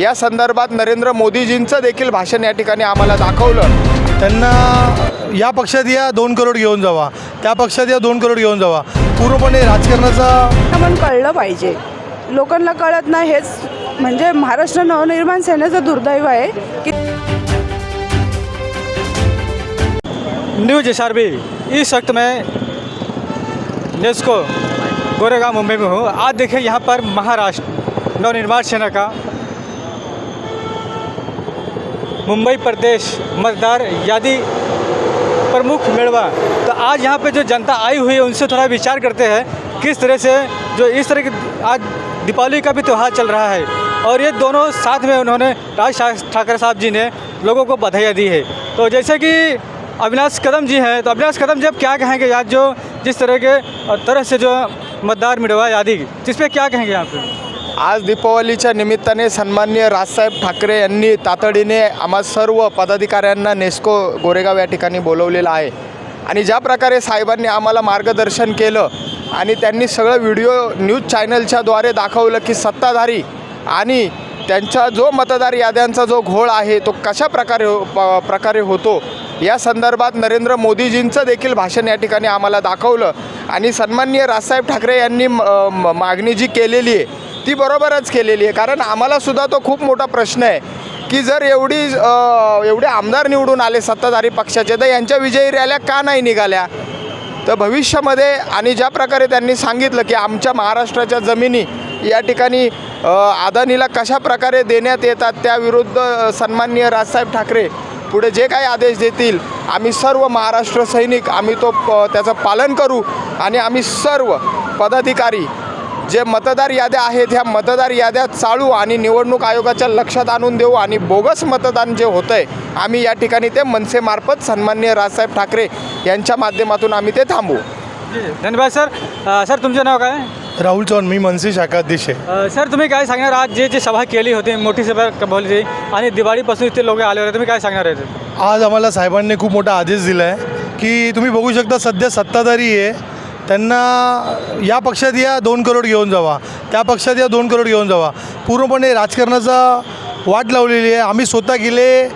या संदर्भात नरेंद्र मोदीजींचं देखील भाषण या ठिकाणी आम्हाला दाखवलं. त्यांना या पक्षात या दोन करोड घेऊन जावा. त्या पक्षात या दोन करोड घेऊन जावा. पूर्णपणे राजकारणाचा पण कळलं पाहिजे. लोकांना कळत नाही हेच म्हणजे महाराष्ट्र नवनिर्माण सेनेचं दुर्दैव आहे की न्यूज एस इस वक्त मैं नेस्को गोरेगांव मुंबई में हूँ। आज देखिए यहाँ पर महाराष्ट्र नवनिर्माण सेना का मुंबई प्रदेश मतदार यादि प्रमुख मेड़वा। तो आज यहाँ पे जो जनता आई हुई है, उनसे थोड़ा विचार करते हैं, किस तरह से, जो इस तरह की, आज दीपावली का भी त्यौहार चल रहा है। और ये दोनों साथ में उन्होंने, राज ठाकरे साहब जी ने लोगों को बधाइयाँ दी है। तो जैसे कि अविनाश कदम जी हैं तो अविनाश कदम जी अब क्या कहेंगे आज जो जिस तरह के तरह से जो मतदार मिलवा यादी, जिस पे क्या कहेंगे यहाँ पे आज दीपावलीच्या निमित्ताने सन्माननीय राजसाहेब ठाकरे यांनी तातडीने आम्हा सर्व पदाधिकाऱ्यांना नेस्को गोरेगाव या ठिकाणी बोलवलेलं आहे. आणि ज्या प्रकारे साहेबांनी आम्हाला मार्गदर्शन केलं आणि त्यांनी सगळं व्हिडिओ न्यूज चॅनलच्याद्वारे दाखवलं की सत्ताधारी आणि त्यांचा जो मतदार याद्यांचा जो घोळ आहे तो कशा प्रकारे हो- प- प्रकारे होतो या संदर्भात नरेंद्र मोदीजींचं देखील भाषण या ठिकाणी आम्हाला दाखवलं. आणि सन्माननीय राजसाहेब ठाकरे यांनी म- मागणी जी केलेली आहे ती बरोबरच केलेली आहे. कारण आम्हालासुद्धा तो खूप मोठा प्रश्न आहे की जर एवढी एवढे आमदार निवडून आले सत्ताधारी पक्षाचे तर यांच्या विजयी रॅल्या का नाही निघाल्या? तर भविष्यामध्ये आणि ज्या प्रकारे त्यांनी सांगितलं की आमच्या महाराष्ट्राच्या जमिनी या ठिकाणी अदानीला कशा प्रकारे देण्यात येतात त्याविरुद्ध सन्माननीय राजसाहेब ठाकरे पुढे जे काही आदेश देतील आम्ही सर्व महाराष्ट्र सैनिक आम्ही तो प त्याचं पालन करू आणि आम्ही सर्व पदाधिकारी जे मतदार याद्या आहेत ह्या मतदार याद्या चालू आणि निवडणूक आयोगाच्या लक्षात आणून देऊ आणि बोगस मतदान जे होतं आहे आम्ही या ठिकाणी ते मनसेमार्फत सन्माननीय राजसाहेब ठाकरे यांच्या माध्यमातून आम्ही ते थांबवू. धन्यवाद सर. अ, सर तुमचं नाव काय? राहुल चव्हाण मी मनसे शाखाध्यक्ष आहे. अ, सर तुम्ही काय सांगणार आज जे जे सभा केली होती मोठी सभा बोलली होती आणि दिवाळीपासून इथे लोक आले होते तुम्ही काय सांगणार आहे आज आम्हाला साहेबांनी खूप मोठा आदेश दिला आहे की तुम्ही बघू शकता सध्या सत्ताधारी आहे. त्यांना या पक्षात या दोन करोड घेऊन जावा. त्या पक्षात या दोन करोड घेऊन जावा. पूर्णपणे राजकारणाचा वाट लावलेली आहे. आम्ही स्वतः गेले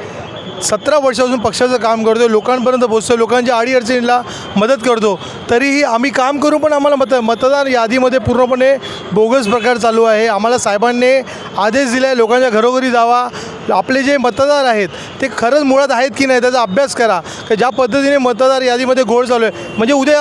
सतरा वर्षापासून पक्षाचं काम करतो लोकांपर्यंत पोचतो लोकांच्या अडीअडचणीला मदत करतो. तरीही आम्ही काम करून पण आम्हाला मत मतदार यादीमध्ये पूर्णपणे बोगस प्रकार चालू आहे. आम्हाला साहेबांनी आदेश दिला आहे लोकांच्या घरोघरी जावा. आपले जे मतदार आहेत ते खरंच मुळात आहेत की नाही त्याचा अभ्यास करा. की ज्या पद्धतीने मतदार यादीमध्ये घोळ चालू आहे. म्हणजे उद्या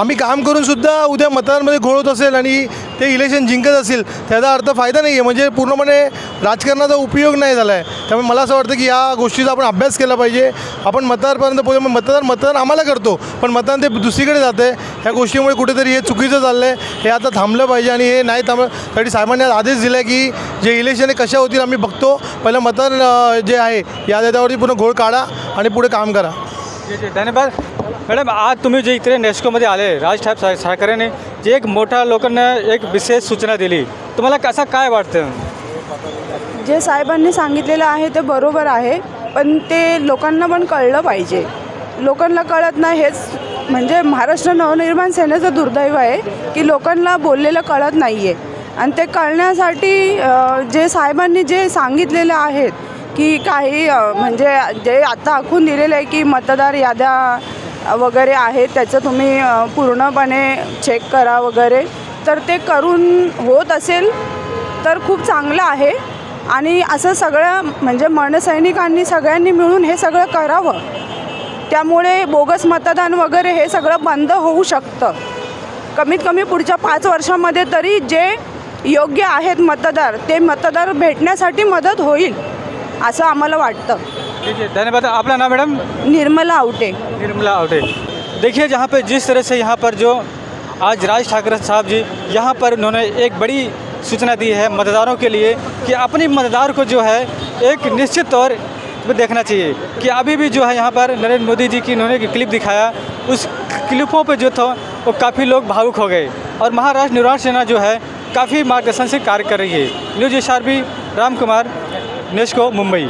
आम्ही काम करूनसुद्धा उद्या मतदारांमध्ये घोळ होत असेल आणि ते इलेक्शन जिंकत असेल त्याचा अर्थ फायदा नाही आहे म्हणजे पूर्णपणे राजकारणाचा उपयोग नाही झाला आहे त्यामुळे मला असं वाटतं की या गोष्टीचा आपण अभ्यास केला पाहिजे. आपण मतदारपर्यंत पोहोचू मतदार मतदान आम्हाला करतो. पण मतदान ते दुसरीकडे जातं आहे ह्या गोष्टीमुळे कुठेतरी हे चुकीचं चाललं आहे हे आता थांबलं पाहिजे आणि हे नाही थांबलं. साठी साहेबांनी आदेश दिला की जे इलेक्शन कशा होतील आम्ही बघतो. पहिलं मतदार अं, जे आहे या त्याच्यावरती पूर्ण घोळ काढा आणि पुढे काम करा. जी जी धन्यवाद. मॅडम आज तुम्ही जे इकडे नेस्कोमध्ये आले राज ठाक सा- ठाकरेने जे एक मोठ्या लोकांना एक विशेष सूचना दिली. तुम्हाला कसं काय वाटतं? जे साहेबांनी सांगितलेलं आहे ते बरोबर आहे पण ते लोकांना पण कळलं पाहिजे. लोकांना कळत नाही हेच म्हणजे महाराष्ट्र नवनिर्माण सेनेचं दुर्दैव आहे की लोकांना बोललेलं कळत नाही आहे आणि ते कळण्यासाठी जे साहेबांनी जे सांगितलेलं आहेत की काही म्हणजे जे आता आखून दिलेलं आहे की मतदार याद्या वगैरे आहेत त्याचं तुम्ही पूर्णपणे चेक करा वगैरे तर ते करून होत असेल तर खूप चांगलं आहे. आणि असं सगळं म्हणजे मनसैनिकांनी सगळ्यांनी मिळून हे सगळं करावं. त्यामुळे बोगस मतदान वगैरे हे सगळं बंद होऊ शकतं. कमीत कमी पुढच्या पाच वर्षामध्ये तरी जे योग्य आहेत मतदार ते मतदार भेटण्यासाठी मदत होईल असं आम्हाला वाटतं. धन्यवाद. अपना नाम मैडम? निर्मला आवटे. निर्मला आवटे. देखिए जहाँ पे जिस तरह से यहाँ पर जो आज राज ठाकरे साहब जी यहाँ पर उन्होंने एक बड़ी सूचना दी है मतदारों के लिए कि अपने मतदार को जो है एक निश्चित तौर पर देखना चाहिए कि अभी भी जो है यहाँ पर नरेंद्र मोदी जी की उन्होंने एक क्लिप दिखाया उस क्लिपों पे जो था वो काफ़ी लोग भावुक हो गए। और महाराष्ट्र निर्माण सेना जो है काफ़ी मार्गदर्शन से कार्य कर रही है। News S Ram Kumar Nesco Mumbai.